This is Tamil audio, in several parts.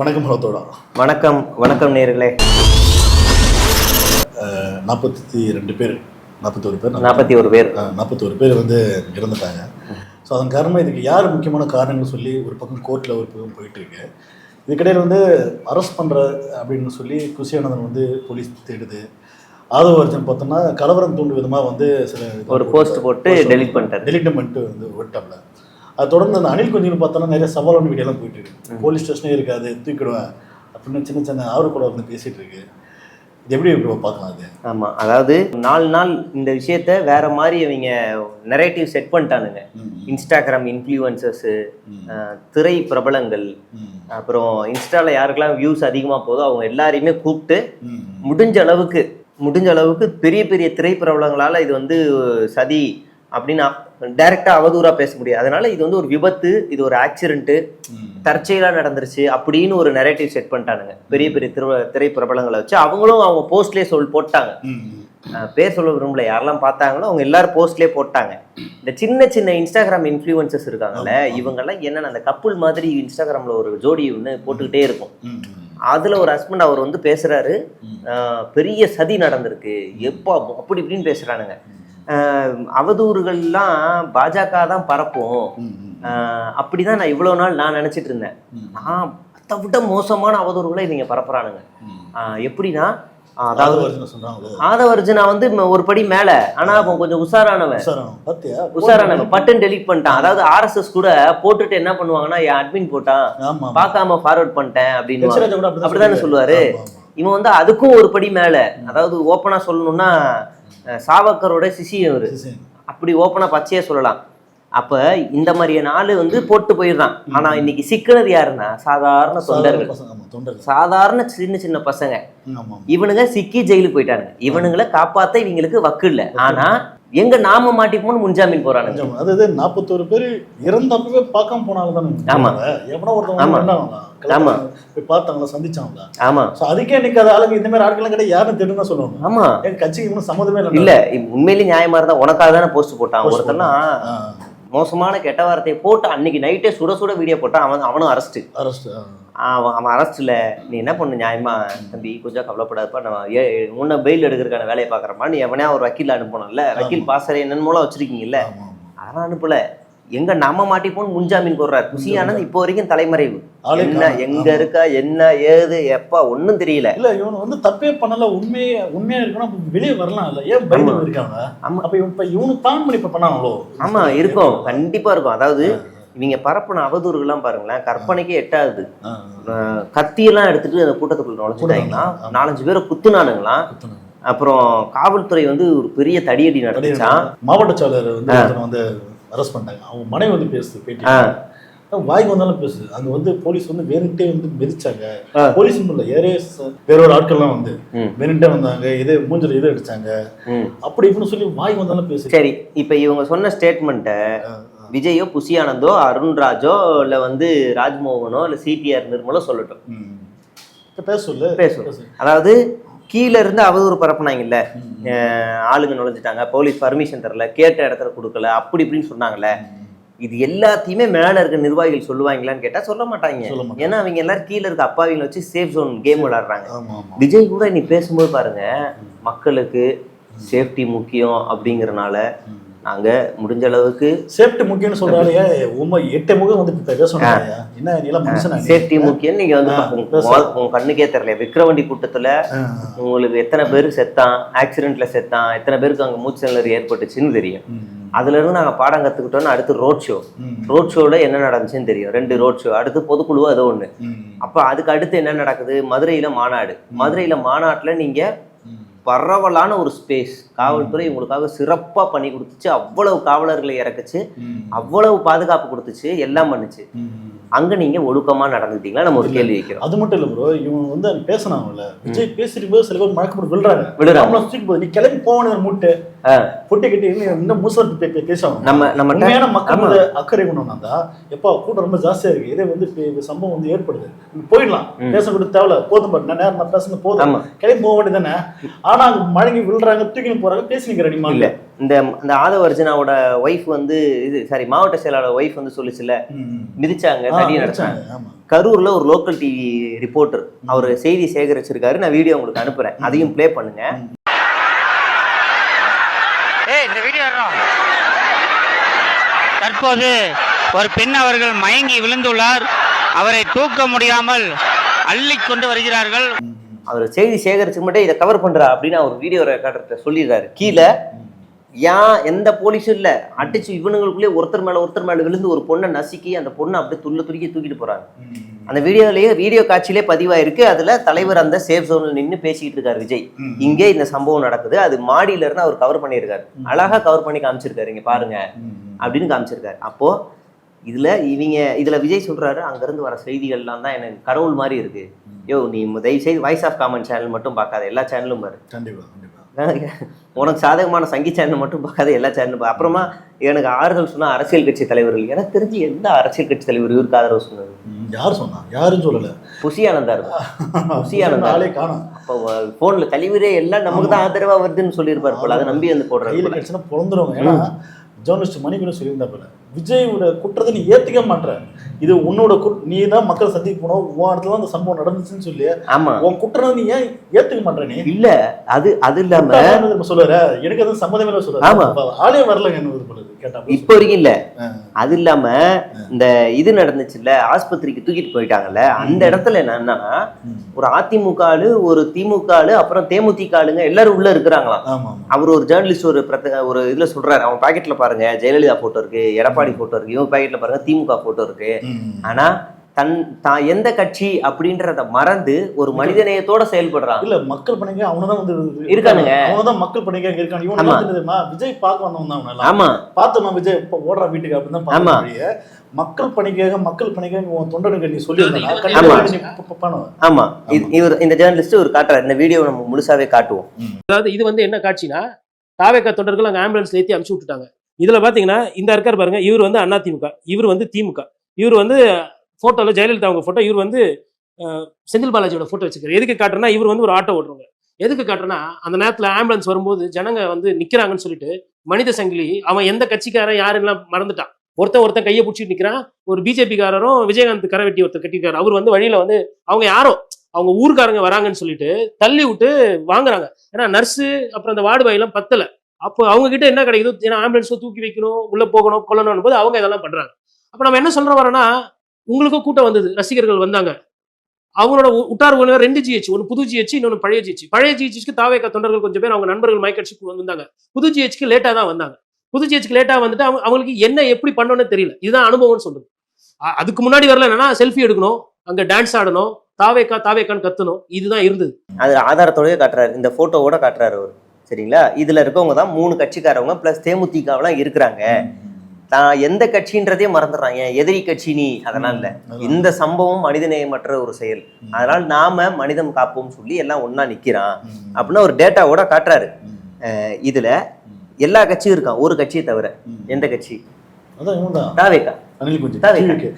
வணக்கம் ஹலோத்தோடா வணக்கம் வணக்கம் நேர்களே. நாற்பத்தி ரெண்டு பேர். நாற்பத்தோரு பேர். நாற்பத்தி ஒரு பேர் நாற்பத்தோரு பேர் வந்து இறந்துட்டாங்க. ஸோ அதன் காரணமாக இதுக்கு யார் முக்கியமான காரணங்கள் சொல்லி ஒரு பக்கம் கோர்ட்டில் ஒரு பக்கம் போயிட்டு இருக்கு இதுக்கிடையில் வந்து அரெஸ்ட் பண்ணுற அப்படின்னு சொல்லி குஷியானந்தன் வந்து போலீஸ் தேடுது. ஆதவ அர்ஜுன் பார்த்தோம்னா கலவரம் தூண்டும் விதமாக வந்து சில ஒரு போஸ்ட் போட்டு டெலிட் பண்ணிட்டாரு. டெலிட் பண்ணிட்டு வந்து விட்டாப்ல. அது தொடர்ந்து அந்த அனில் குஞ்சின்னு பார்த்தோன்னா நிறைய சவாலான வீடியோலாம் போயிட்டு இருக்கு. போலீஸ் ஸ்டேஷனே இருக்காது தூக்கிடுவேன் அப்படின்னு சின்ன சின்ன ஆறு கூட வந்து பேசிட்டு இருக்கு. இது எப்படி பார்க்கலாம் அது? ஆமா அதாவது நாலு நாள் இந்த விஷயத்த வேற மாதிரி அவங்க நெரேட்டிவ் செட் பண்ணிட்டானுங்க. இன்ஸ்டாகிராம் இன்ஃப்ளூயன்சர்ஸு ம், திரை பிரபலங்கள் அப்புறம் இன்ஸ்டால யாருக்கெல்லாம் வியூஸ் அதிகமாக போதோ அவங்க எல்லாரையுமே கூப்பிட்டு முடிஞ்ச அளவுக்கு முடிஞ்ச அளவுக்கு பெரிய பெரிய திரை பிரபலங்களால இது வந்து சதி அப்படின்னு டைரக்டா அவதூறா பேச முடியாது. அதனால இது வந்து ஒரு விபத்து இது ஒரு ஆக்சிடென்ட் ம், தற்செயலா நடந்துருச்சு அப்படின்னு ஒரு நெரேட்டிவ் செட் பண்ணிட்டானுங்க. பெரிய பெரிய திரு திரை பிரபலங்களை வச்சு அவங்களும் அவங்க போஸ்ட்லேயே சொல் போட்டாங்க. பேர் சொல்ல விரும்பல. யாரெல்லாம் பார்த்தாங்களோ அவங்க எல்லாரும் போஸ்ட்லேயே போட்டாங்க. இந்த சின்ன சின்ன இன்ஸ்டாகிராம் இன்ஃப்ளூயன்சஸ் இருக்காங்கல்ல இவங்கெல்லாம் என்னன்னா அந்த கப்புள் மாதிரி இன்ஸ்டாகிராம்ல ஒரு ஜோடி ஒன்று போட்டுக்கிட்டே இருக்கும். அதுல ஒரு ஹஸ்பண்ட் அவர் வந்து. அஹ் பெரிய சதி நடந்திருக்கு. எப்போ அப்படி இப்படின்னு பேசுறானுங்க. அவதூறுகள்லாம் பாஜக தான் பரப்பும். அப்படிதான் நான் இவ்வளவு நாள் நான் நினைச்சிட்டு இருந்தேன். நான் அதை விட மோசமான அவதூறுகளை இவங்க பரப்புறானுங்க. எப்படின்னா அதாவது ஆதவர்ஜுனா வந்து ஒரு படி மேல. ஆனா அவன் கொஞ்சம் உஷாரானவன். உஷாரானவன். பட்டன் டெலீட் பண்ணிட்டான். அதாவது ஆர்எஸ்எஸ் கூட போட்டுட்டு என்ன பண்ணுவாங்கன்னா என் அட்மின் போட்டான். பார்க்காம ஃபார்வர்ட் பண்ணிட்டேன் அப்படின்னு அப்படிதான் சொல்லுவாரு. இவன் வந்து அதுக்கும் ஒரு படி மேல. அதாவது ஓப்பனா சொல்லணும்னா அஹ், சாவர்கரோட சிசி அவரு. சரி, சரி. அப்படி ஓப்பனா பச்சையா சொல்லலாம். அப்ப இந்த மாதிரியான ஆளு வந்து போட்டு போயிடுறான். ஆனா இன்னைக்கு சிக்கினது யாருன்னா சாதாரண தொண்டர்கள். சாதாரண சின்ன சின்ன பசங்க. இவனுங்க சிக்கி ஜெயிலுக்கு போயிட்டானுங்க. இவனுங்களை காப்பாத்த இவங்களுக்கு வக்கு இல்ல. ஆனா எங்க நாம மாட்டிப்போம்னு முன்ஜாமீன் போறானுங்க. அதாவது நாற்பத்தோரு பேர் இறந்தப்பவே பார்க்காம போனாங்க தானே ஆமா. எவனோ ஒருத்தவங்க ஆமா. பார்த்தாங்களா சந்திச்சாங்களா? ஆமா. ஸோ அதுக்கே நிற்காத ஆளுங்க இந்த மாதிரி ஆட்கள் கிடையாது யாருன்னு தெரியும் சொல்லுவாங்க. ஆமா. என் கட்சிக்கு இன்னும் சம்மதமே இல்லை இல்ல உண்மையிலேயே நியாயமா இருந்தா உனக்காக தானே போஸ்ட் போட்டான். ஆ, மோசமான கெட்ட வார்த்தையை போட்டு அன்னைக்கு நைட்டே சுட சுட வீடியோ போட்டான் அவன் அவனும் அரெஸ்ட் ஆ. அவன் அவன் அரெஸ்ட்ல நீ என்ன பண்ணு நியாயமா? தம்பி கொஞ்சம் கவலைப்படாதப்பா. நம்ம ஏ முன்ன பெயில் எடுக்கிறதுக்கான வேலையை பார்க்குறப்பா நீ எவனே ஒரு வக்கீல் அனுப்பணும்ல? வக்கீல் பாசறை என்னன்னு மூலம் வச்சிருக்கீங்கல்ல. அதெல்லாம் அனுப்பல. எங்க நம்ம மாட்டிப்போன்னு முன்ஜாமீன் போடுறாரு குஷியானது இப்போ வரைக்கும் தலைமறைவு. என்ன. எங்க. இருக்கா என்ன ஏது எப்பா ஒண்ணும் தெரியல. இல்ல இவன் வந்து தப்பே பண்ணல உண்மையே உண்மையா இருக்கணும் வெளியே வரலாம் இல்ல. ஏன் பயந்து. இருக்காங்க ஆமா. அப்ப இப்ப இவனுக்கு தான் பண்ணி இப்ப பண்ணாங்களோ? ஆமா இருக்கும். கண்டிப்பா இருக்கும். அதாவது இவங்க பரப்புன அவதூறுகள்லாம் பாருங்களேன் கற்பனைக்கே எட்டாது. கத்தியெல்லாம் எடுத்துட்டு அந்த கூட்டத்துக்குள்ள நுழைச்சிட்டாங்கன்னா. நாலஞ்சு பேரை குத்துனானுங்களாம். அப்புறம் காவல்துறை வந்து ஒரு பெரிய தடியடி நடந்துச்சான் மாவட்ட செயலர் வந்து அரெஸ்ட் பண்ணிட்டாங்க அவங்க மனைவி வந்து பேசுது பேட்டி. வாய்க்கு வந்தாலும் பேசுது அங்க வந்து போலீஸ் வந்து வேணுட்டே வந்து மிதிச்சாங்க. போலீஸ் இல்ல ஏரே ச- வேற ஒரு ஆட்கள்லாம் வந்து. வேணுட்டே வந்தாங்க இதே மூஞ்சில இது அடிச்சாங்க. அப்படி இப்படின்னு சொல்லி வாய் வந்தாலும் பேசுது சரி இப்ப இவங்க சொன்ன ஸ்டேட்மெண்ட்டை. விஜயோ புசியானந்தோ அருண்ராஜோ இல்ல வந்து ராஜ்மோகனோ இல்ல சிடிஆர் நிர்மலோ சொல்லட்டும் பேச சொல்லு பேசும் பேசு. அதாவது கீழ இருந்து அவதூறு பரப்புனாங்கல்ல ஆளுங்க நுழைஞ்சிட்டாங்க. போலீஸ் பர்மிஷன் தரல. கேட்ட இடத்துல கொடுக்கல. அப்படி இப்படின்னு சொன்னாங்கல்ல. இது எல்லாத்தையுமே மேல இருக்க நிர்வாகிகள் சொல்லுவாங்களான்னு கேட்டா சொல்ல மாட்டாங்க. ஏன்னா அவங்க எல்லாரும் கீழ இருக்க அப்பாவிங்களை வச்சு சேஃப் ஜோன் கேம் ஆமா விஜய் கூட நீ பேசும்போது பாருங்க. மக்களுக்கு சேஃப்டி முக்கியம் அப்படிங்கறனால. நாங்க முடிஞ்ச அளவுக்கு சேஃப்டி முக்கியம்னு சொல்றாரு உண்மை எட்டு முகம் வந்து பேசணும் என்ன மனுஷனா? சேஃப்டி முக்கியம். நீங்க வந்து உங்க- கண்ணுக்கே தெரியல. விக்ரவண்டி கூட்டத்துல உங்களுக்கு எத்தனை பேர் செத்தான்? ஆக்சிடென்ட்ல செத்தான். எத்தனை பேருக்கு அங்க மூச்சு திணறல் ஏற்பட்டுச்சுன்னு தெரியும். அதுல இருந்து நாங்க பாடம் கத்துக்கிட்டோம்னு அடுத்து ரோட் ஷோ ரோட் ஷோல என்ன நடந்துச்சுன்னு தெரியும். ரெண்டு ரோட் ஷோ அடுத்து பொதுக்குழு அது ஒண்ணு. அப்ப அதுக்கு அடுத்து என்ன நடக்குது? மதுரையில மாநாடு. மதுரையில மாநாட்டுல நீங்க. பரவலான ஒரு ஸ்பேஸ் காவல்துறை உங்களுக்காக சிறப்பா பண்ணி கொடுத்துச்சு. அவ்வளவு காவலர்களை இறக்குச்சு. அவ்வளவு பாதுகாப்பு கொடுத்துச்சு. எல்லாம் பண்ணுச்சு. அங்க நீங்க ஒழுக்கமா நடந்துட்டீங்களா? நம்ம ஒரு கேள்வி வைக்கிறோம். அது மட்டும் இல்ல ப்ரோ இவன் வந்து பேசினாங்கல்ல. விஜய் பேசிட்டு போது சில பேர் மயக்க போட்டு விழுறாங்க. விழுறாங்க. தூக்கி போகுது நீ கிளம்பி போவானு மூட்டை. பொட்டி கட்டி இன்னும் மூசல் பேசுவாங்க. நம்ம நம்ம உண்மையான மக்கள் ஆமா. மீது அக்கறை கொண்டு வந்தா எப்பா கூட்டம் ரொம்ப ஜாஸ்தியா இருக்கு. இதே வந்து சம்பவம் வந்து ஏற்படுது. போயிடலாம். பேச கூட தேவையில்ல. போதும் பாரு. நான் நேரம் பேசுன போதும். கிளம்பி போக வேண்டியதானே ஆனா அங்க மழங்கி விழுறாங்க தூக்கின்னு போறாங்க பேசி நிக்கிற நீ இல்ல. இந்த இந்த ஆதவ அர்ஜுனாவோட ஒய்ஃப் வந்து இது சாரி மாவட்ட செயலாளர் ஒய்ஃப் வந்து சொல்லுச்சுல. மிதிச்சாங்க தடி நடத்தாங்க. கரூர்ல ஒரு லோக்கல் டிவி ரிப்போர்ட்டர் அவர் செய்தி சேகரிச்சிருக்காரு நான் வீடியோ உங்களுக்கு அனுப்புறேன். அதையும் ப்ளே பண்ணுங்க. ஏய் இந்த வீடியோ எடுறோம். தற்போது ஒரு பெண் அவர்கள் மயங்கி விழுந்துள்ளார். அவரை தூக்க முடியாமல் அள்ளிக் கொண்டு வருகிறார்கள். அவர் செய்தி சேகரிச்சு மட்டும் இதை கவர் பண்றா அப்படின்னு அவர் வீடியோ ரெக்கார்டர்கிட்ட சொல்லிடுறாரு. கீழே ஏன் எந்த போலீஸும் இல்ல. அடிச்சு இவனுங்களுக்குள்ளே ஒருத்தர் மேல ஒருத்தர் மேல விழுந்து ஒரு பொண்ணை நசுக்கி அந்த பொண்ணை அப்படியே துள்ள துருக்கி தூக்கிட்டு போறாங்க. ம். அந்த வீடியோலயே வீடியோ காட்சியிலே பதிவாயிருக்கு. அதுல தலைவர் அந்த சேஃப் ஜோனில் நின்னு பேசிக்கிட்டு இருக்காரு விஜய். இங்கே இந்த சம்பவம் நடக்குது. அது மாடியில இருந்து அவர் கவர் பண்ணியிருக்காரு. அழகா கவர் பண்ணி காமிச்சிருக்காரு. இங்க பாருங்க. அப்படின்னு காமிச்சிருக்காரு. அப்போ இதுல இவங்க இதுல விஜய் சொல்றாரு அங்க இருந்து வர செய்திகள்லாம் தான் எனக்கு கடவுள் மாதிரி இருக்கு. யோ நீ தயவு செய்து வாய்ஸ் ஆஃப் காமன் சேனல் மட்டும் பார்க்காத. எல்லா சேனலும் பாரு. கண்டிப்பா கண்டிப்பா. உனக்கு சாதகமான சங்கி சேனல் மட்டும் பார்க்காத எல்லா சேனலும் அப்புறமா எனக்கு ஆறுதல் சொன்னா அரசியல் கட்சி தலைவர்கள். எனக்கு தெரிஞ்சு எந்த அரசியல் கட்சி தலைவர் இவருக்கு ஆதரவு சொன்னது. யார் சொன்னா? யாரும் சொல்லல. புசியானந்தா இருக்கும் புசியானந்தா. காணும். அப்போ போன்ல தலைவரே எல்லாம் நமக்கு தான் ஆதரவா வருதுன்னு சொல்லியிருப்பாரு போல. அதை நம்பி வந்து. கிடைச்சுன்னா பிறந்துருவாங்க ஏன்னா ஜேர்னலிஸ்ட் மணிக்குள்ள சொல்லியிருந்தாப்புல விஜயோட குற்றத்தை நீ ஏத்துக்க மாட்ற. இது உன்னோட குட் நீ தான் மக்கள் சந்திக்க போனோம். உன் இடத்துல அந்த சம்பவம் நடந்துச்சுன்னு சொல்லி ஆமா. உன் குற்றம் நீ ஏன் ஏத்துக்க மாட்ற நீ? இல்ல அது அது இல்லாம சொல்லுற எனக்கு அது சம்மதமே சொல்றாரு ஆமா. ஆளே வரலங்க என்ன பொழுது. கேட்டா இப்போ வரைக்கும் இல்ல. அது இல்லாம இந்த இது நடந்துச்சுல்ல ஆஸ்பத்திரிக்கு தூக்கிட்டு போயிட்டாங்கல்ல அந்த இடத்துல என்னன்னா. ஒரு அதிமுக ஆளு ஒரு திமுக ஆளு அப்புறம் தேமுதிக ஆளுங்க எல்லாரும் உள்ள இருக்கிறாங்களாம். அவர் ஒரு ஜேர்னலிஸ்ட் ஒரு ஒரு இதுல சொல்றாரு. அவன் பாக்கெட்ல பாருங்க ஜெயலலிதா போட்டோ இருக்கு எடப்பாடி போட்டோ இருக்கு இவங்க பாக்கெட்ல பாருங்க திமுக போட்டோ இருக்கு. ஆனா தன் தான் எந்த கட்சி அப்படின்றத மறந்து ஒரு மனிதநேயத்தோட செயல்படுறான். இல்ல மக்கள் பணிக்க அவனதான் வந்து இருக்கானுங்க. அவனதான் மக்கள் பணிக்க இருக்கான். இவன் ஆமா. வந்து தெரியுமா? விஜய் பார்க்க வந்தவன் தான் ஆமா. பார்த்தோமா விஜய்? இப்ப ஓடுறா வீட்டுக்கு அப்படின்னு தான் ஆமா. மக்கள் பணிக்காக மக்கள் பணிக்காக உன் தொண்டனுக்கு நீ சொல்லியிருந்தா ஆமா. இவர் இந்த ஜேர்னலிஸ்ட் ஒரு காட்டுறாரு. இந்த வீடியோ நம்ம முழுசாவே காட்டுவோம். அதாவது இது வந்து என்ன காட்சினா தாவேக்கா தொண்டர்கள் அங்கே ஆம்புலன்ஸ்ல ஏற்றி அமுச்சு விட்டுட்டாங்க. இதுல பாத்தீங்கன்னா இந்த இருக்கார் பாருங்க. இவர் வந்து அண்ணா திமுக. இவர் வந்து திமுக. இவர் வந்து ஃபோட்டோவில் ஜெயலலிதா அவங்க ஃபோட்டோ இவர் வந்து செந்தில் பாலாஜியோட ஃபோட்டோ வச்சுக்கிறார். எதுக்கு காட்டுறேன்னா இவர் வந்து ஒரு ஆட்டோ ஓட்டுறவங்க. எதுக்கு காட்டுறேன்னா அந்த நேரத்தில் ஆம்புலன்ஸ் வரும்போது ஜனங்க வந்து நிற்கிறாங்கன்னு சொல்லிட்டு மனித சங்கிலி அவன் எந்த கட்சிக்காரன் யாருலாம் மறந்துட்டான். ஒருத்தன் ஒருத்தன் கையை பிடிச்சிட்டு நிற்கிறான் ஒரு பிஜேபிக்காரரும் விஜயகாந்த் கரவெட்டி ஒருத்தர் கட்டிருக்காரு அவர் வந்து வழியில் வந்து அவங்க யாரோ அவங்க ஊருக்காரங்க வராங்கன்னு சொல்லிட்டு தள்ளி விட்டு வாங்குறாங்க. ஏன்னா நர்ஸு அப்புறம் அந்த வார்டு பாயெல்லாம் பத்தலை. அப்போ அவங்க கிட்ட என்ன கிடைக்குது ஏன்னா ஆம்புலன்ஸை தூக்கி வைக்கணும் உள்ளே போகணும் கொல்லணும் போது அவங்க இதெல்லாம் பண்ணுறாங்க அப்போ நம்ம என்ன சொல்கிற வரோன்னா உங்களுக்கும் கூட்டம் வந்தது. ரசிகர்கள் வந்தாங்க. அவங்களோட உட்டார் உறவினர் ரெண்டு ஜிஹெச் ஒன்று புது ஜிஹெச் இன்னொன்று பழைய ஜிஹெச் பழைய ஜிஹெச்சுக்கு தாவேக்கா தொண்டர்கள் கொஞ்சம் பேர் அவங்க நண்பர்கள் மயக்கடிச்சுக்கு வந்தாங்க. புது ஜிஹெச்க்கு லேட்டாக தான் வந்தாங்க. புது ஜிஹெச்க்கு லேட்டாக வந்துட்டு அவங்க அவங்களுக்கு என்ன எப்படி பண்ணணும்னு தெரியல. இதுதான் அனுபவம்னு சொல்றது. அதுக்கு முன்னாடி வரல என்னன்னா செல்ஃபி எடுக்கணும் அங்கே டான்ஸ் ஆடணும் தாவேக்கா தாவேக்கான்னு கத்தணும். இதுதான் இருந்தது. அது ஆதாரத்தோடய காட்டுறாரு. இந்த போட்டோவோட காட்டுறாரு அவர். சரிங்களா? இதில் இருக்கவங்க தான் மூணு கட்சிக்காரவங்க ப்ளஸ் தேமுதிகவெல்லாம் இருக்கிறாங்க. தான் எந்த கட்சின்றதே மறந்துடுறாங்க எதிரி கட்சி நீ அதெல்லாம் இல்ல. இந்த சம்பவம் மனிதநேயமற்ற ஒரு செயல். அதனால நாம மனிதம் காப்போம் சொல்லி எல்லாம் ஒண்ணா நிக்கிறான். அப்படின்னு ஒரு டேட்டாவோட காட்டுறாரு இதுல. எல்லா கட்சியும் இருக்கான் ஒரு கட்சியை தவிர. எந்த கட்சி தாவேக்கா அனில் குஞ்சு தாவே. டிவிக்கு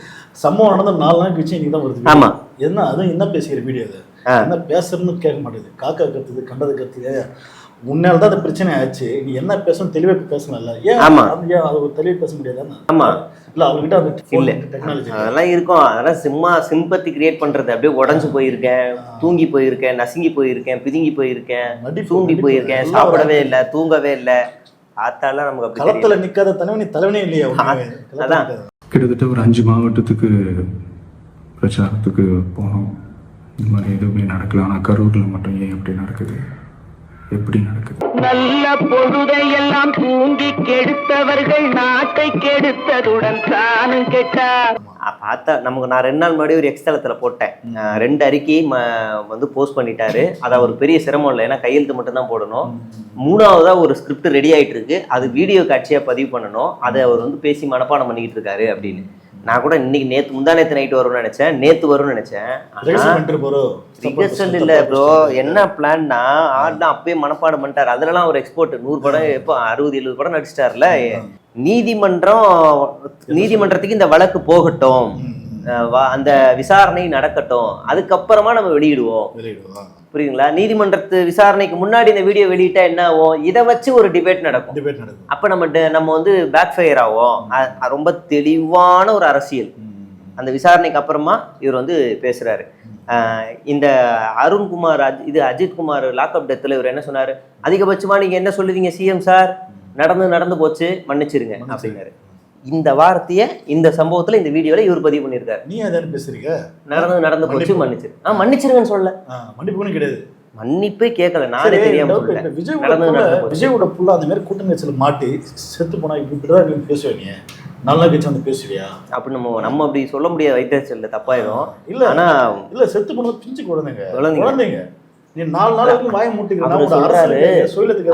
சம்பவம் நடந்த நாலு நாளைக்கு வச்சு இன்னைக்கு தான் வருது ஆமா. என்ன அதுவும் என்ன பேசுகிற வீடியோ அது. என்ன பேசுறதுன்னு கேட்க மாட்டேங்குது காக்கா கத்துது கண்டது கத்துது உன்னால தான் அந்த பிரச்சனை ஆச்சு. நீ என்ன பேசணும் தெளிவா பேசணும்ல ஏன் ஆமா. அது ஏன் அது ஒரு தெளிவா பேச முடியாது? ஆமா. இல்ல அவர்கிட்ட அந்த இல்ல. டெக்னாலஜி அதெல்லாம் இருக்கும். அதெல்லாம் சும்மா சிம்பத்தி கிரியேட் பண்றது. அப்படியே உடஞ்சு போயிருக்கேன். தூங்கி போயிருக்கேன். நசுங்கி போயிருக்கேன். பிதுங்கி போயிருக்கேன். தூங்கி. போயிருக்கேன். சாப்பிடவே இல்லை. தூங்கவே இல்லை. பார்த்தாலாம் நமக்கு அப்படி களத்துல நிக்காத தலைவனி தலைவனே இல்லையா அதான். கிட்டத்தட்ட ஒரு அஞ்சு மாவட்டத்துக்கு பிரச்சாரத்துக்கு போனோம். இந்த மாதிரி எதுவுமே நடக்கல. ஆனால் கரூரில் மட்டும் ஏன் இப்படி நடக்குது? எப்படி நடக்குது? நல்ல பொழுதை எல்லாம் தூங்கி கெடுத்தவர்கள் நாட்டை கெடுத்ததுடன் தானும் கெட்டார். ஆ, பார்த்தா நமக்கு நான் ரெண்டு நாள் முன்னாடி ஒரு எக்ஸ்தலத்தில் போட்டேன். ரெண்டு அறிக்கை ம- வந்து போஸ்ட் பண்ணிட்டாரு. அது அவர் பெரிய சிரமம் இல்லை. ஏன்னா கையெழுத்து மட்டும் தான் போடணும். மூணாவதா ஒரு ஸ்கிரிப்ட் ரெடி ஆயிட்டு இருக்கு. அது வீடியோ காட்சியா பதிவு பண்ணணும். அதை அவர் வந்து பேசி மனப்பாடம் பண்ணிக்கிட்டு இருக்காரு அப்படின்னு. நான் கூட இன்னைக்கு நேத்து முந்தா நேத்து நைட் வரும்னு நினைச்சேன். நேத்து வரும்னு நினைச்சேன். ரிகர்சல் இல்ல ப்ரோ என்ன பிளான்னா ஆட்னா அப்பயே மனப்பாடம் பண்ணிட்டாரு. அதுலலாம் ஒரு எக்ஸ்போர்ட் நூறு படம் எப்போ அறுபது எழுபது படம் நடிச்சிட்டார்ல. நீதிமன்றம் நீதிமன்றத்துக்கு இந்த வழக்கு போகட்டும். அந்த விசாரணை நடக்கட்டும். அதுக்கப்புறமா நம்ம வெளியிடுவோம். வெளியிடுவா புரியுதுங்களா? நீதிமன்றத்து விசாரணைக்கு முன்னாடி இந்த வீடியோ வெளியிட்டா என்ன ஆகும்? இதை வச்சு ஒரு டிபேட் நடக்கும். டிபேட் நடக்குது அப்ப நம்ம நம்ம வந்து பேக் ஃபயர் ஆகும் ரொம்ப தெளிவான ஒரு அரசியல். அந்த விசாரணைக்கு அப்புறமா இவர் வந்து பேசுறாரு. ஆஹ் இந்த அருண்குமார் அஜ்- இது அஜித் குமார் லாக்அப் டெத்தில் இவர் என்ன சொன்னாரு? அதிகபட்சமா நீங்க என்ன சொல்லுவீங்க சிஎம் சார் நடந்து நடந்து போச்சு. மன்னிச்சிருங்க. அப்படின்னாரு. இந்த வார்த்தையை இந்த சம்பவத்துல இந்த வீடியோல இவர் பதிவு பண்ணியிருக்காரு. நீ அதான் பேசுறீங்க? நடந்து நடந்து போச்சு மன்னிச்சிரு. ஆ மன்னிச்சிருங்கன்னு சொல்ல ஆ, மன்னிப்பு கூட கிடையாது. மன்னிப்பே கேட்கல நானே தெரியாம இல்ல. விஜயோட புள்ள- போச்சு. அந்த மாதிரி கூட்ட நெரிசல மாட்டி செத்து போனா இப்படிதான் நீ பேசுவ நீ நல்லா கட்சி வந்து பேசுவியா? அப்படி நம்ம நம்ம அப்படி சொல்ல முடியாது வைத்தியத்தில் தப்பாயிரும். இல்ல. ஆனா இல்ல செத்து போனது பிஞ்சு குழந்தைங்க. குழந்தைங்க. நீ நாலு நாள் வரைக்கும் வாய மூட்டிக்கிற. அவரு சொல்றாரு,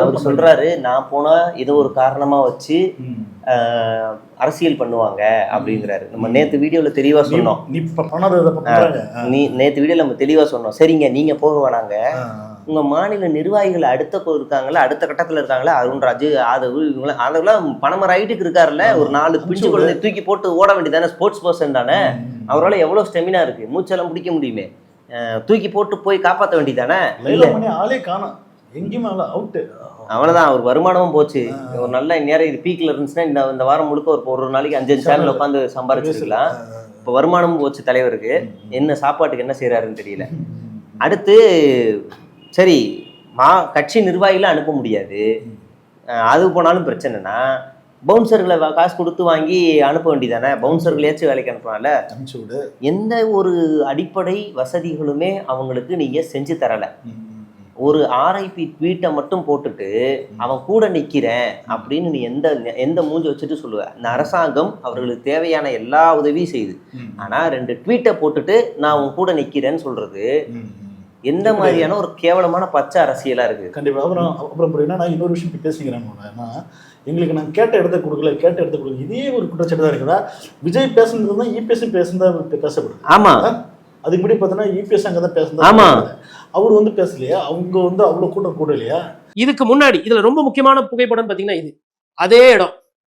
அவர் நான் போனா ஏதோ ஒரு காரணமா வச்சு அரசியல் பண்ணுவாங்க அப்படிங்கிறாரு. நம்ம நேத்து வீடியோல தெளிவா சொன்னோம். நீ இதை நேத்து வீடியோல நம்ம தெளிவா சொன்னோம். சரிங்க நீங்க போக வேணாங்க. உங்க மாநில நிர்வாகிகள் அடுத்த இருக்காங்களா அடுத்த கட்டத்துல இருக்காங்களா? அருண்ராஜ் ஆதவு இவங்க அதெல்லாம் பணமர ஹைட்டுக்கு இருக்காருல்ல? ஒரு நாலு விடு. குழந்தை தூக்கி போட்டு ஓட வேண்டியதானே ஸ்போர்ட்ஸ் பர்சன் தானே. அவரால எவ்வளவு ஸ்டெமினா இருக்கு? மூச்செல்லாம் பிடிக்க முடியுமே. தூக்கி போட்டு போய் காப்பாத்த வேண்டியதானே? ஆளே காணோம். எங்கேயுமே அவுட்டு அவ்வளவுதான் அவர் வருமானமும் போச்சு. ஒரு நல்ல நேரம் இது பீக்ல இருந்துச்சுன்னா இந்த இந்த வாரம் முழுக்க ஒரு ஒரு நாளைக்கு அஞ்சு அஞ்சு சேனல் உட்காந்து சம்பாரிச்சிருக்கலாம். இப்போ வருமானமும் போச்சு தலைவருக்கு. என்ன சாப்பாட்டுக்கு என்ன செய்றாருன்னு தெரியல. அடுத்து சரி மா கட்சி நிர்வாகிகளை அனுப்ப முடியாது. அது போனாலும் பிரச்சனைனா பவுன்சர்களை காசு கொடுத்து வாங்கி அனுப்ப வேண்டியதானே பவுன்சர்களையாச்சும் வேலைக்கு அனுப்பலாம்ல? அனுப்பிச்சு எந்த ஒரு அடிப்படை வசதிகளுமே அவங்களுக்கு நீங்க செஞ்சு தரல. ஒரு ஆர்ஐபி ட்வீட்டை மட்டும் போட்டுட்டு அவன் கூட நிக்கிறேன் அப்படின்னு நீ எந்த எந்த மூஞ்சி வச்சுட்டு சொல்லுவ? இந்த அரசாங்கம் அவர்களுக்கு தேவையான எல்லா உதவியும் செய்யுது. ம், ஆனா ரெண்டு ட்வீட்டை போட்டுட்டு நான் உன் கூட நிக்கிறேன்னு சொல்றது. எந்த மாதிரியான ஒரு கேவலமான பச்சை அரசியலா இருக்கு? கண்டிப்பா. அப்புறம் அப்புறம் புரியுதுன்னா நான் இன்னொரு விஷயம் இப்ப பேசிக்கிறேன் ஏன்னா எங்களுக்கு நான் கேட்ட இடத்த கொடுக்கல கேட்ட இடத்த கொடுக்கல. இதே ஒரு குற்றச்சாட்டு தான் இருக்குதா? விஜய் பேசுனது தான் இபிஎஸ் பேசுனதா பேசப்படுது. ஆமா. அதுக்கு முன்னாடி பார்த்தீங்கன்னா இபிஎஸ் அங்கே தான் பேசுனதா ஆமா. பேசுனது. அவர் வந்து பேசலையா? அவங்க வந்து அவ்வளவு கூட்டம் கூட இல்லையா இதுக்கு முன்னாடி இதுல ரொம்ப முக்கியமான புகைப்படம் பாத்தீங்கன்னா இது. அதே இடம்.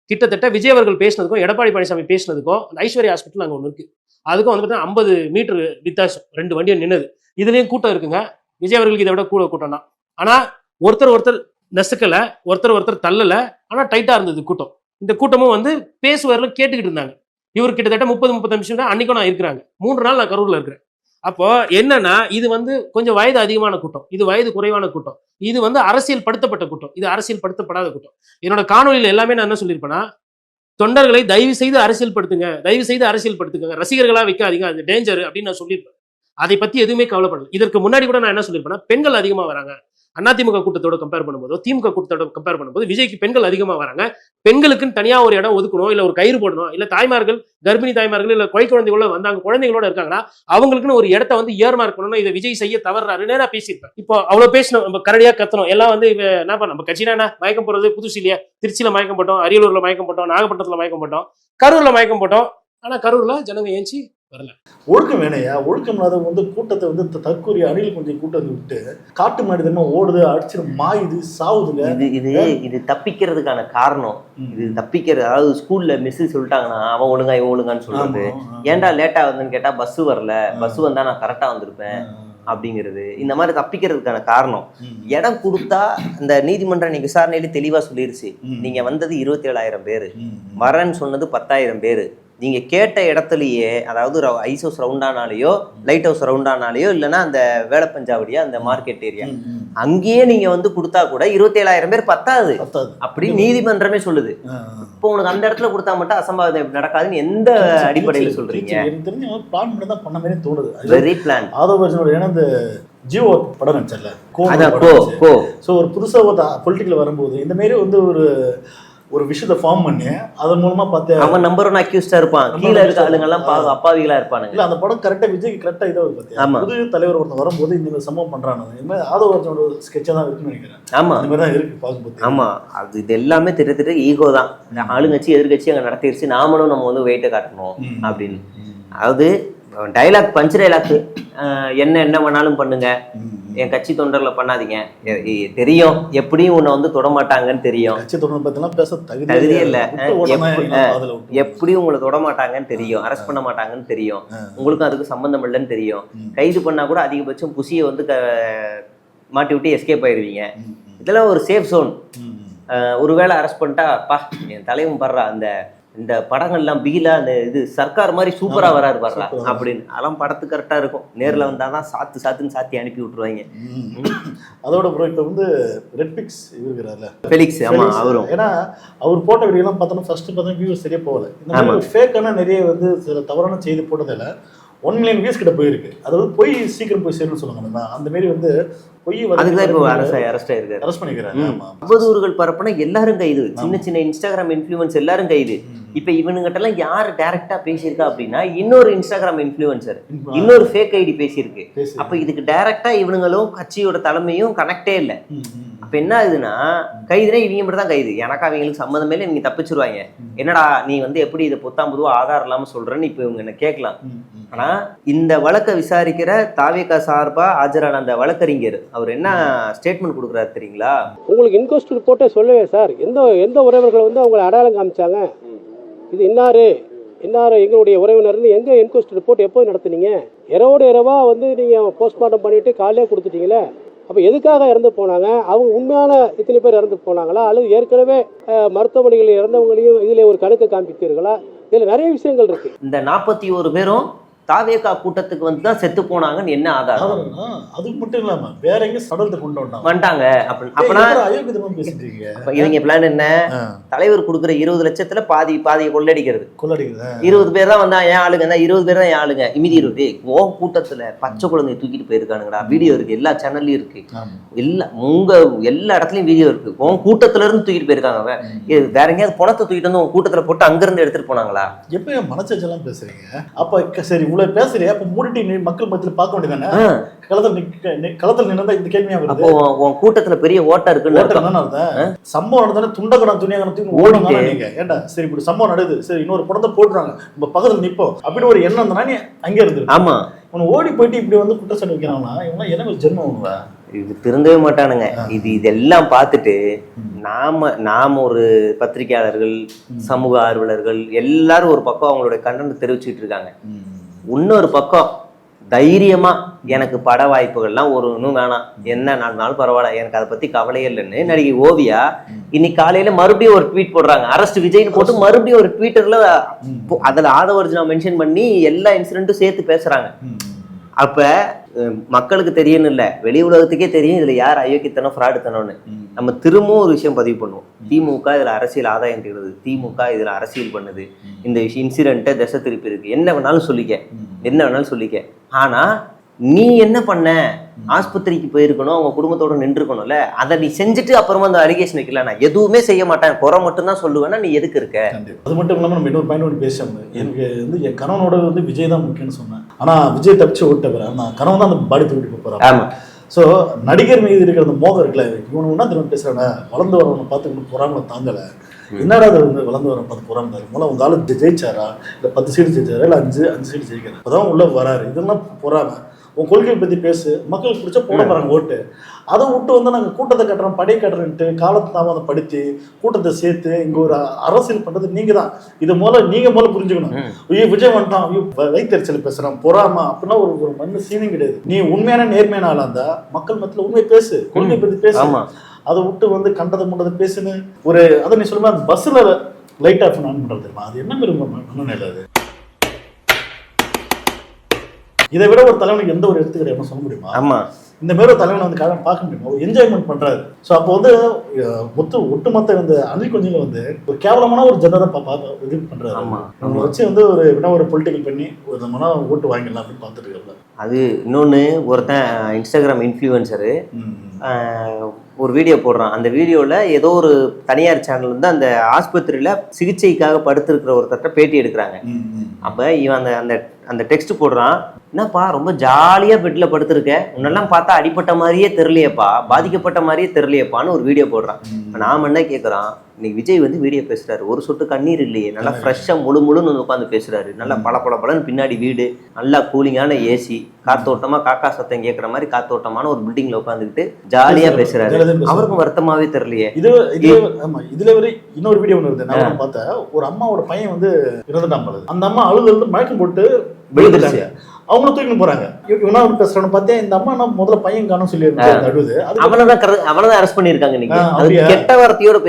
கிட்டத்தட்ட விஜய் அவர்கள் பேசினதுக்கும் எடப்பாடி பழனிசாமி பேசினதுக்கும் அந்த ஐஸ்வர்யா ஹாஸ்பிட்டல் அங்க ஒன்று இருக்கு. அதுக்கும் வந்து பார்த்தீங்கன்னா ஐம்பது மீட்டர் வித்தியாசம் ரெண்டு வண்டியும் நின்னது. இதுலேயும் கூட்டம் இருக்குங்க. விஜய் அவர்களுக்கு இதை விட கூட கூட்டம் தான். ஆனால் ஒருத்தர் ஒருத்தர் நெசுக்கலை ஒருத்தர் ஒருத்தர் தள்ளலை ஆனால் டைட்டாக இருந்தது கூட்டம். இந்த கூட்டமும் வந்து பேசுவார்ல கேட்டுக்கிட்டு இருந்தாங்க. இவர் கிட்டத்தட்ட முப்பது முப்பத்தஞ்சு நிமிஷம் தான் அன்னைக்கும் நான் இருக்கிறாங்க. மூன்று நாள் நான் கரூரில் இருக்கிறேன். அப்போ என்னன்னா இது வந்து கொஞ்சம் வயது அதிகமான கூட்டம். இது வயது குறைவான கூட்டம். இது வந்து அரசியல் படுத்தப்பட்ட கூட்டம். இது அரசியல் படுத்தப்படாத கூட்டம். என்னோட காணொலியில் எல்லாமே நான் என்ன சொல்லியிருப்பேன்னா தொண்டர்களை தயவு செய்து அரசியல் படுத்துங்க தயவு செய்து அரசியல் படுத்துங்க ரசிகர்களா வைக்காதீங்க. அது டேஞ்சர் அப்படின்னு நான் சொல்லியிருப்பேன். அதை பத்தி எதுவுமே கவலைப்படல. இதற்கு முன்னாடி கூட நான் என்ன சொல்லியிருப்பேன்னா பெண்கள் அதிகமா வராங்க. அதிமுக கூட்டத்தோட கம்பேர் பண்ணும்போது திமுக கூட்டத்தோட கம்பேர் பண்ணும்போது விஜய்க்கு பெண்கள் அதிகமாக வராங்க. பெண்களுக்குன்னு தனியாக ஒரு இடம் ஒதுக்கணும் இல்லை ஒரு கயிறு போடணும் இல்லை தாய்மார்கள் கர்ப்பிணி தாய்மார்கள் இல்லை கொலை குழந்தைகளோட வந்தாங்க குழந்தைகளோட இருக்காங்கன்னா அவங்களுக்குன்னு ஒரு இடத்த வந்து ஏர்மார்க் பண்ணணும் இதை விஜய் செய்ய தவறாரு நேராக பேசியிருப்பேன் இப்போ அவ்வளோ பேசணும் நம்ம கரடியாக கத்தணும் எல்லாம் வந்து என்ன பண்ண நம்ம கட்சினா என்ன மயக்கம் போடுறது புதுசு இல்லையா? திருச்சியில மயக்கம் போட்டோம் அரியலூரில் மயக்கம் போட்டோம் நாகப்பட்டினத்தில் மயக்கம் போட்டோம் கரூரில் மயக்கம் போட்டோம். ஆனால் கரூரில் ஜனங்க ஏஞ்சி ஒழுக்கம் வேணையா? ஒழுக்கம் இல்லாத வந்து கூட்டத்தை வந்து த- தற்கூரி அணில் கொஞ்சம் கூட்டத்தை விட்டு காட்டு மாடி தானே ஓடுது அடிச்சு மாயுது சாவுதுங்க. இது இது இது தப்பிக்கிறதுக்கான காரணம். இது தப்பிக்கிறது அதாவது ஸ்கூல்ல மிஸ் சொல்லிட்டாங்கன்னா அவன் ஒழுங்கா இவன் ஒழுங்கான்னு சொல்றது. ஏன்டா லேட்டா வந்தேன்னு கேட்டா பஸ் வரல. பஸ் வந்தா நான் கரெக்டா வந்திருப்பேன் அப்படிங்கிறது. இந்த மாதிரி தப்பிக்கிறதுக்கான காரணம். இடம் கொடுத்தா இந்த நீதிமன்ற இன்னைக்கு விசாரணையில தெளிவா சொல்லிருச்சு. நீங்க வந்தது இருபத்தி ஏழாயிரம் பேரு. வரேன்னு சொன்னது பத்தாயிரம் பேரு. நீங்க கேட்ட இடத்துலயே அதாவது ஐஸ் ஹவுஸ் ரவுண்டானாலேயோ லைட் ஹவுஸ் ரவுண்டானாலேயோ இல்லைன்னா அந்த வேலப்பஞ்சாவடியா அந்த மார்க்கெட் ஏரியா. அங்கேயே நீங்க வந்து கொடுத்தா கூட இருபத்தி ஏழாயிரம் பேர் பத்தாது. பத்தாது. அப்படி நீதிமன்றமே சொல்லுது. இப்போ உனக்கு அந்த இடத்துல கொடுத்தா மட்டும் அசம்பாவிதம் நடக்காதுன்னு எந்த அடிப்படையில சொல்றீங்க? எனக்கு தெரிஞ்சு பிளான் பண்ணி தான் பண்ண மாதிரி தோணுது. வெரி பிளான் ஆதவர்ஜனோட ஏன்னா இந்த ஜியோ படம் நடிச்சல அதான் கோ ஸோ ஒரு புதுசாக பொலிட்டிக்கல் வரும்போது இந்த மாரி வந்து ஒரு ஒரு விஷயத்தை ஃபார்ம் பண்ணி அதன் மூலமா பார்த்து அவன் நம்பர் ஒன் அக்யூஸ்டா இருப்பான். கீழே இருக்க ஆளுங்க எல்லாம் accused. அப்பாவிகளா இருப்பானுங்க. இல்ல அந்த படம் கரெக்டா விஜய்க்கு கரெக்டா இதாக பார்த்தியா ஆமா. புது தலைவர் ஒருத்தன் வரும்போது இந்த சம்பவம் பண்றானு. இந்த மாதிரி ஆதவர்ஜனோட ஸ்கெட்சாக தான் இருக்குன்னு நினைக்கிறேன். ஆமா. இந்த மாதிரி தான் இருக்கு பார்க்கும்போது ஆமா. அது இது எல்லாமே திரு திரு ஈகோ தான். ஆளுங்கட்சி எதிர்கட்சி அங்க நடத்திருச்சு. நாமளும் நம்ம வந்து வெயிட்டை காட்டணும். அப்படின்னு. அதாவது டைலாக் பஞ்ச் டைலாக் என்ன என்ன வேணாலும் பண்ணுங்க. என் கட்சி தொண்டர்ல பண்ணாதீங்க. தெரியும். எப்படியும் உன்னை வந்து தொடமாட்டாங்கன்னு தெரியும். கட்சி தொடர்ந்து பார்த்தீங்கன்னா பேச தகுதி தகுதியே இல்ல. எப்படியும் உங்களை தொடமாட்டாங்கன்னு தெரியும். அரெஸ்ட் பண்ண மாட்டாங்கன்னு தெரியும். உங்களுக்கும் அதுக்கு சம்பந்தம் இல்லைன்னு தெரியும். கைது பண்ணா கூட அதிகபட்சம் புசியை வந்து க- மாட்டி விட்டு எஸ்கேப் ஆயிடுவீங்க இதெல்லாம் ஒரு சேஃப் ம். ஒருவேளை அரெஸ்ட் பண்ணிட்டா பா என் தலைவன் படுறா. அந்த இந்த படங்கள்லாம் பீலா அந்த இது சர்க்கார் மாதிரி சூப்பரா ஆமா, வராரு வராரு. அப்படின்னு. அதெல்லாம் படத்துக்கு கரெக்டா இருக்கும். நேர்ல வந்தாதான் சாத்து சாத்துன்னு சாத்தி அனுப்பி விட்டுருவாங்க. அதோட ப்ரோ இப்போ வந்து ரெட் பிக்ஸ் இருக்கிறார்ல ஃபெலிக்ஸ் ஆமா அவரும். ஏன்னா அவர் போட்ட வீடியோலாம் பார்த்தோம்னா ஃபர்ஸ்ட் பார்த்தா வியூஸ் சரியா போகல. இந்த. மாதிரி ஃபேக்கான நிறைய வந்து சில தவறான செய்தி போட்டதில் ஒன் மில்லியன் வியூஸ் கிட்ட போயிருக்கு. அதாவது போய் சீக்கிரம் போய் சேரும்னு சொல்லுவாங்க அந்த மாதிரி வந்து பொய் அதுக்கு தான் இப்போ அரெஸ்ட் அரெஸ்ட் ஆயிருக்காரு. அரெஸ்ட் பண்ணிக்கிறாங்க ம். ஆமா அவதூறுகள் பரப்புனா எல்லாரும் கைது. சின்ன சின்ன இன்ஸ்டாகிராம் இன்ஃப்ளூயன்ஸ் எல்லாரும் கைது. இப்ப இவனுங்கிட்ட எல்லாம் யாரு டைரக்டா பேசியிருக்கா அப்படின்னா இன்னொரு இன்ஸ்டாகிராம் இன்ஃப்ளூயன்சர். இன்னொரு ஃபேக் ஐடி பேசியிருக்கு. பேசி. அப்ப இதுக்கு டைரக்டா இவனுங்களும் கட்சியோட தலைமையும் கனெக்டே இல்ல. அப்ப என்ன ஆகுதுன்னா கைதுனா இவங்க மட்டும் தான் கைது. எனக்கு அவங்களுக்கு சம்மந்தமே இல்லை இவங்க தப்பிச்சிருவாங்க. என்னடா நீ வந்து எப்படி இதை பொத்தாம் பொதுவா ஆதாரம் இல்லாம சொல்றேன்னு இப்ப இவங்க என்ன கேட்கலாம். ம், ம். ஆனா இந்த வழக்கை விசாரிக்கிற தாவேகா சார்பா ஆஜரான அந்த வழக்கறிஞர் அவர் என்ன ஸ்டேட்மெண்ட் கொடுக்குறாரு தெரியுங்களா? உங்களுக்கு இன்கொஸ்ட் ரிப்போர்ட்டே சொல்லவே சார். எந்த எந்த உறவினர்கள் வந்து அவங்களை அடையாளம் காமிச்சாங்க? இது இன்னாரு? இன்னாரு எங்களுடைய உறவினர்னு எங்க இன்கொஸ்ட் ரிப்போர்ட் எப்போ நடத்துனீங்க? இரவோடு இரவா வந்து நீங்க போஸ்ட்மார்ட்டம் பண்ணிட்டு காலையிலே கொடுத்துட்டீங்களே? அப்போ எதுக்காக இறந்து போனாங்க? அவங்க உண்மையான இத்தனை பேர் இறந்து போனாங்களா? அல்லது ஏற்கனவே மருத்துவமனைகளில் இறந்தவங்களையும் இதில் ஒரு கணக்கு காண்பித்தீர்களா? இதில் நிறைய விஷயங்கள் இருக்கு. இந்த நாற்பத்தி ஒரு பேரும் தாவேகா கூட்டத்துக்கு வந்து தான் செத்து போனாங்கன்னு என்ன ஆதாரம்? அது மட்டும் இல்லாம வேற எங்க சடலத்தை கொண்டு வந்தாங்க. வந்துட்டாங்க. அப்படின்னு இவங்க பிளான் என்ன? தலைவர் கொடுக்குற இருபது லட்சத்துல பாதி பாதியை கொள்ளடிக்கிறது. கொள்ளடிக்குது இருபது பேர் தான் வந்தா என் ஆளுங்க? தான் இருபது பேர் தான் என் ஆளுங்க? இமிதி இருபது ஓ கூட்டத்துல பச்சை குழந்தைய தூக்கிட்டு போயிருக்கானுங்கடா. வீடியோ இருக்கு. எல்லா சேனல்லையும் இருக்கு. எல்லா உங்க எல்லா இடத்துலயும் வீடியோ இருக்கு. உன் கூட்டத்துல இருந்து தூக்கிட்டு போயிருக்காங்க இது வேற எங்கேயாவது பணத்தை தூக்கிட்டு வந்து உன் கூட்டத்துல போட்டு அங்க இருந்து எடுத்துட்டு போனாங்களா? எப்ப என் மனச்செல்லாம் பேசுறீங்க. அப்ப சரி இவ்வளவு பேசுறியா அப்ப மூடிட்டு நீ மக்கள் மத்தியில பார்க்க வேண்டியதானே களத்தில் களத்தில் நின்னா இந்த கேள்வியா வருது. உன் கூட்டத்துல பெரிய ஓட்டம் இருக்குன்னு ஓட்டம் அர்த்தம். சம்பவம் நடந்தானே துண்டகடம் துணியகணத்தையும் ஓடுங்க நீங்க? ஏன்டா சரி இப்படி சம்பவம் நடக்குது. சரி இன்னொரு படத்தை போட்டுறாங்க நம்ம பக்கத்துல நிப்போம் அப்படின்னு ஒரு எண்ணம் இருந்தா நீ அங்கே இருந்து ஆமா. உன ஓடி போயிட்டு இப்படி வந்து குற்றச்சாட்டு வைக்கிறாங்கன்னா இவங்க என்ன ஒரு ஜென்மம் உங்க இது திருந்தவே மாட்டானுங்க. இது இதெல்லாம் பார்த்துட்டு நாம நாம ஒரு பத்திரிகையாளர்கள் சமூக ஆர்வலர்கள் எல்லாரும் ஒரு பக்கம் அவங்களோட கண்டனம் தெரிவிச்சுட்டு இருக்காங்க. இன்னொரு பக்கம் தைரியமா எனக்கு பட வாய்ப்புகள்லாம் ஒரு இன்னும் வேணாம். என்ன நடந்தாலும் பரவாயில்ல. எனக்கு அதை பத்தி கவலையே இல்லைன்னு நடிகை ஓவியா இன்னைக்கு காலையில மறுபடியும் ஒரு ட்வீட் போடுறாங்க. அரஸ்ட் விஜய்னு போட்டு மறுபடியும் ஒரு ட்வீட்டர்ல அதுல ஆதவர்ஜுனா மென்ஷன் பண்ணி எல்லா இன்சிடென்ட்டும் சேர்த்து பேசுறாங்க. அப்ப மக்களுக்கு தெரியணும் இல்ல. வெளி உலகத்துக்கே தெரியும் இதுல யார் அயோக்கியத்தனம் ஃப்ராடுத்தனம்னு. நம்ம திரும்பவும் ஒரு விஷயம் பதிவு பண்ணுவோம். திமுக இதுல அரசியல் ஆதாயம் தேடுது திமுக இதுல அரசியல் பண்ணுது. இந்த இன்சிடென்ட்டை திசை திருப்பி இருக்கு. என்ன வேணாலும் சொல்லிக்க. என்ன வேணாலும் சொல்லிக்க. ஆனா நீ என்ன பண்ண? ஆஸ்பத்திரிக்கு போயிருக்கணும் அவங்க குடும்பத்தோட நின்றுக்கணும்ல? அதை நீ செஞ்சுட்டு அப்புறமா அந்த அலிகேஷன் வைக்கல. நான் எதுவுமே செய்ய மாட்டேன். குறை மட்டும் தான் சொல்லுவேன்னா நீ எதுக்கு இருக்க. அது மட்டும் இல்லாம நம்ம இன்னொரு பாயிண்ட் ஒன்று பேசணும் எனக்கு வந்து என் கணவனோட வந்து விஜய் தான் முக்கியம்னு சொன்னேன். ஆனா விஜய் தப்பிச்சு ஓட்டவர். நான் கணவன் தான் அந்த பாடி தூக்கிட்டு போறான் ஆமா. ஸோ நடிகர் மீது இருக்கிற அந்த மோகம் இருக்குல்ல இவனு என்ன திரும்ப பேசுறானே? வளர்ந்து வரவனை பார்த்து இவனுக்கு பொறாம தாங்கல. என்னடா அது வந்து வளர்ந்து வரவன் பார்த்து பொறாம தாரு மூலம் உங்க ஆளு ஜெயிச்சாரா? இல்லை பத்து சீடு ஜெயிச்சாரா? இல்லை அஞ்சு அஞ்சு சீடு ஜெயிக்கிறார் அப்பதான் உள்ள வராரு. இதெல்லாம் பொறாம. உன் கொள்கையை பத்தி பேசு. மக்களுக்கு பிடிச்சா போட போறாங்க ஓட்டு. அதை விட்டு வந்து நாங்கள் கூட்டத்தை கட்டுறோம் படை கட்டுறோன்ட்டு காலத்தை தாமதம் படுத்தி கூட்டத்தை சேர்த்து இங்க ஒரு அரசியல் பண்றது நீங்க தான் இது மூலம் நீங்க மூலம் புரிஞ்சுக்கணும். ஐயோ விஜய் வந்துட்டான். ஐயோ வ- வயித்தெரிச்சல் பேசுறான் பொறாம அப்படின்னா ஒரு ஒரு மண்ணு சீனிங் கிடையாது. நீ உண்மையான நேர்மையான ஆளா இருந்தா மக்கள் மத்தியில உண்மை பேசு கொள்கை பத்தி பேசு. அதை விட்டு வந்து கண்டதை முண்டதை பேசுன்னு ஒரு அதை நீ சொல்லுமா பஸ்ல லைட் ஆஃப் ஆன் தெரியுமா? அது என்ன மாதிரி மனநிலை அது? இதை விட ஒரு தலைவனுக்கு எந்த ஒரு எடுத்து கிடையாது சொல்ல முடியுமா? ஆமா. இந்த மாதிரி ஒரு தலைவனை வந்து காரணம் பார்க்க முடியுமா? ஒரு என்ஜாய்மெண்ட் பண்றாரு. ஸோ அப்போ வந்து மொத்த ஒட்டுமொத்த இந்த அணில் கொஞ்சம் வந்து ஒரு கேவலமான ஒரு பா- இது பண்றாரு. ஆமா. நம்ம வச்சு வந்து ஒரு என்ன ஒரு பொலிட்டிக்கல் பண்ணி ஒரு நம்மனா ஓட்டு வாங்கிடலாம் அப்படின்னு பார்த்துட்டு அது இன்னொன்னு ஒருத்தன் இன்ஸ்டாகிராம் இன்ஃப்ளூயன்சரு ஒரு வீடியோ போடுறான். அந்த வீடியோவில் ஏதோ ஒரு தனியார் சேனல் வந்து அந்த ஆஸ்பத்திரியில் சிகிச்சைக்காக படுத்திருக்கிற ஒருத்தர்ட்ட பேட்டி எடுக்கிறாங்க. அப்போ இவன் அந்த அந்த அந்த டெக்ஸ்ட் போடுறான். என்னப்பா ரொம்ப ஜாலியா பெட்ல படுத்திருக்க? உன்னெல்லாம் பார்த்தா அடிப்பட்ட மாதிரியே தெரியலையேப்பா பாதிக்கப்பட்ட மாதிரியே தெரியலையேப்பான்னு ஒரு வீடியோ போடுறான். இப்ப நாம என்ன கேட்குறோம் இன்னைக்கு விஜய் வந்து வீடியோ பேசுறாரு. ஒரு சொட்டு கண்ணீர் இல்லையே நல்லா ஃப்ரெஷ்ஷா முழு முழுன்னு உட்காந்து பேசுறாரு. நல்லா பல பல பலன்னு பின்னாடி வீடு நல்லா கூலிங்கான ஏசி காத்தோட்டமா காக்கா சத்தம் கேட்குற மாதிரி காத்தோட்டமான ஒரு பில்டிங்ல உட்காந்துக்கிட்டு ஜாலியா பேசுறாரு. அவருக்கும் வருத்தமாவே தெரியலையே. இது இதுல ஆமா இதுல வரை இன்னொரு வீடியோ ஒன்று இருக்கு. நான் பார்த்தேன். ஒரு அம்மாவோட பையன் வந்து இறந்துட்டான் அந்த அம்மா அழுது மயக்கம் போட்டு. விழுந்துட்டாங்க. அவங்களும் தூக்கிட்டு போறாங்க. இவ- இவனா வந்து பேசுறான்னு பார்த்தேன். இந்த அம்மா நான் முதல்ல பையன் காணும் சொல்லி அழுது அது அவனதான் கரு- அவனதான் அரெஸ்ட் பண்ணிருக்காங்க இன்னைக்கு. ஆ, அது? கெட்ட வார்த்தையோட.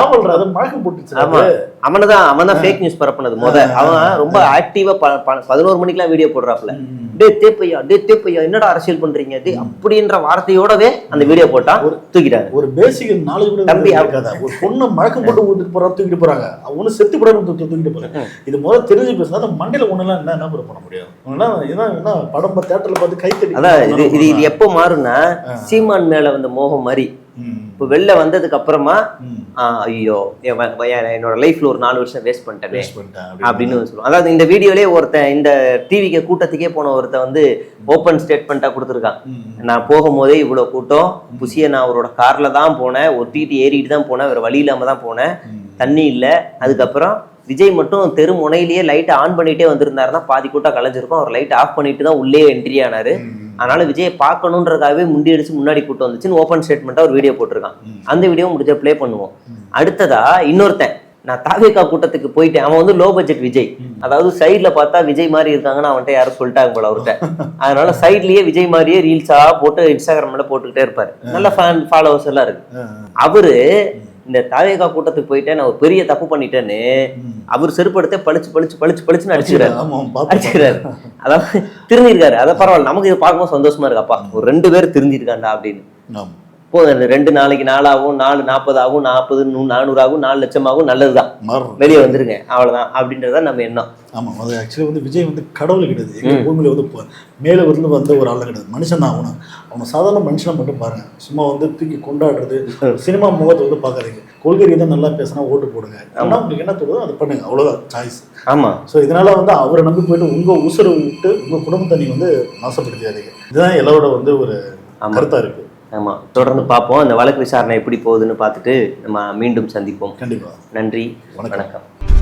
சாவல்றா, அது மயக்கம் போட்டுச்சு ஆமா. அது. அவனதான் அவன்தான் ஃபேக் நியூஸ் பரப்புனது முத. அவன் ரொம்ப ஆக்டிவா பதினோரு மணிக்கெல்லாம் வீடியோ போடுறாப்ல. டே தேப்பையா டே தேப்பையா என்னடா அரசியல் பண்றீங்க? டே அப்படின்ற வார்த்தையோடவே அந்த வீடியோ போட்டா தூக்கிட்டாங்க ஒரு பேசிக் நாலேஜ் கூட தம்பி, ஒரு பொண்ணு மழக்கம் போட்டு ஊத்துட்டு போறா தூக்கிட்டு போறாங்க. ஒண்ணு செத்து போறாங்க தூக்கிட்டு போறாங்க. இது முதல்ல தெரிஞ்சு பேசுனா அந்த மண்டையில ஒண்ணுலாம் என்ன என்ன? Bro பண்ண முடியும் என்ன படம் தேட்டர்ல பார்த்து கை தட்டி அதான் இது இது இது எப்போ மாறும்னா சீமான் மேல வந்த மோகம் மாதிரி இப்போ வெளில வந்ததுக்கு அப்புறமா ஐயோ என்னோட லைஃப்ல ஒரு நாலு வருஷம் வேஸ்ட் பண்ணிட்டேனே அப்படின்னு. சொல்லுவோம் அதாவது இந்த வீடியோலயே ஒருத்தன் இந்த டிவிக்கு கூட்டத்துக்கே போன ஒருத்தன் வந்து ஓப்பன் ஸ்டேட்மெண்ட்டா கொடுத்துருக்கான். நான் போகும்போதே இவ்வளோ கூட்டம் புசிய நான் அவரோட கார்ல தான் போனேன் ஒரு டிடி ஏறிட்டு தான் போனேன் வேற வழி இல்லாம தான் போனேன். தண்ணி இல்லை. அதுக்கப்புறம் விஜய் மட்டும் தெரு முனையிலேயே லைட்டை ஆன் பண்ணிட்டே வந்திருந்தாருன்னா பாதி கூட்டம் கலைஞ்சிருக்கும். அவர் லைட் ஆஃப் பண்ணிட்டு தான் உள்ளே என்ட்ரி ஆனாரு. அதனால விஜயை பார்க்கணுன்றதுக்காகவே முண்டி அடிச்சு முன்னாடி கூட்டம் வந்துச்சுன்னு ஓப்பன் ஸ்டேட்மெண்ட்டாக ஒரு வீடியோ போட்டிருக்கான். அந்த வீடியோ முடிஞ்ச ப்ளே பண்ணுவோம். அடுத்ததா இன்னொருத்தன் நான் தாவேக்கா கூட்டத்துக்கு போயிட்டேன். அவன் வந்து லோ பட்ஜெட் விஜய். அதாவது சைடுல பார்த்தா விஜய் மாதிரி இருக்காங்கன்னு அவன்கிட்ட யாரும் சொல்லிட்டாங்க போல அவர்கிட்ட. அதனால சைட்லயே விஜய் மாதிரியே ரீல்ஸா போட்டு இன்ஸ்டாகிராம்ல போட்டுக்கிட்டே இருப்பாரு. நல்ல ஃபேன் ஃபாலோவர்ஸ் எல்லாம் இருக்கு. அவரு இந்த தாவேகா கூட்டத்துக்கு போயிட்டேன் நான் ஒரு பெரிய தப்பு பண்ணிட்டேன்னு. அவர் செருப்படுத்தே பளிச்சு பளிச்சு பளிச்சு பளிச்சுன்னு அடிச்சுக்கிறாரு. அடிச்சுக்கிறாரு அதாவது திருந்திருக்காரு அதை பரவாயில்ல நமக்கு இது பார்க்கும்போது சந்தோஷமா இருக்கப்பா ஒரு ரெண்டு பேர் திருந்திருக்காண்டா அப்படின்னு. போதும் ரெண்டு நாளைக்கு நாலாகும் நாலு நாற்பது ஆகும் நாற்பது நானூறு ஆகும் நாலு லட்சம் ஆகும் நல்லதுதான். மாறும். வெளியே வந்துருங்க அவ்வளவுதான் அப்படின்றத நம்ம எண்ணம். ஆமா அது ஆக்சுவலி வந்து விஜய் வந்து கடவுள் கிடையாது எங்க பூமியில வந்து மேல இருந்து வந்த ஒரு ஆள் கிடையாது மனுஷன் தான் அவனும் அவனை சாதாரண மனுஷனை மட்டும் பாருங்க. சும்மா வந்து தூக்கி கொண்டாடுறது சினிமா முகத்தை வந்து பார்க்காதீங்க. கொள்கை ரீதியாக நல்லா பேசினா ஓட்டு போடுங்க. ஆனா உங்களுக்கு என்ன தோணுதோ அதை பண்ணுங்க. அவ்வளவுதான் சாய்ஸ் ஆமா. ஸோ இதனால வந்து அவரை நம்பி போயிட்டு உங்க உசுரை விட்டு உங்க குடும்பத்தை நீங்க வந்து நாசப்படுத்தியாதீங்க இதுதான் எல்லாரோட வந்து ஒரு ஆமா. கருத்தா இருக்கு ஆமா தொடர்ந்து பார்ப்போம். இந்த வழக்கு விசாரணை எப்படி போகுதுன்னு பார்த்துட்டு நம்ம மீண்டும் சந்திப்போம். கண்டிப்பா. நன்றி. வணக்கம்.